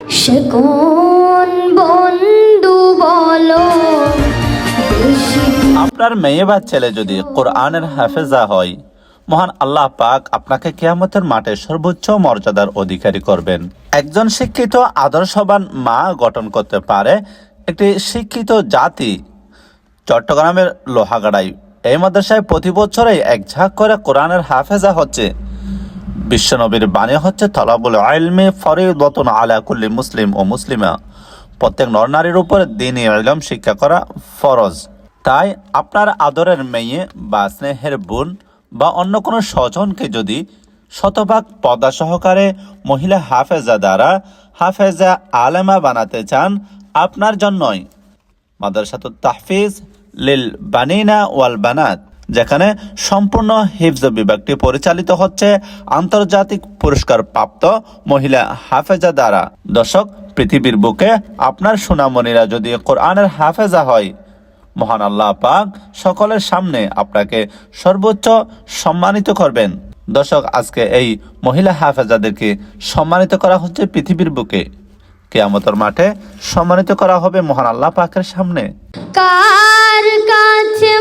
সে কোন বন্ধু বলো? আপনার মেয়ে বা ছেলে যদি কোরআনের হাফেজা হয়, মহান আল্লাহ পাক আপনাকে কেয়ামতের মাঠে সর্বোচ্চ মর্যাদার অধিকারী করবেন। একজন শিক্ষিত আদর্শবান মা গঠন করতে পারে একটি শিক্ষিত জাতি চট্টগ্রামের লোহাগাড়াই এই মাদ্রাসায় প্রতি বছরেই এক ঝাঁক করে কোরআনের হাফেজা হচ্ছে। বিশ্বনবীর বাণী হচ্ছে তলাবুল আলমে ফরিদতন আলা কুল্লি মুসলিম ও মুসলিমা। প্রত্যেক নরনারীর উপর দিনই ইলম শিক্ষা করা ফরজ। তাই আপনার আদরের মেয়ে বা স্নেহের বোন বা অন্য কোনো স্বজনকে যদি শতভাগ পদা সহকারে মহিলা হাফেজা দ্বারা হাফেজা আলেমা বানাতে চান, আপনার জন্যই। মাদ্রাসাতুত তাহফিজ লিল বানিনা ওয়াল বানাত। যেখানে সম্পূর্ণ হিফজ বিভাগটি পরিচালিত হচ্ছে আন্তর্জাতিক পুরস্কার প্রাপ্ত মহিলা হাফেজা দ্বারা। দর্শক, পৃথিবীর বুকে আপনার সুনামণিরা যদি কোরআনের হাফেজা হয়, মহান আল্লাহ পাক সকলের সামনে আপনাকে সর্বোচ্চ সম্মানিত করবেন। দর্শক, আজকে এই মহিলা হাফেজাদেরকে সম্মানিত করা হচ্ছে পৃথিবীর বুকে। কেয়ামতের মাঠে সম্মানিত করা হবে মহান আল্লাহ পাকের সামনে। কার কাছে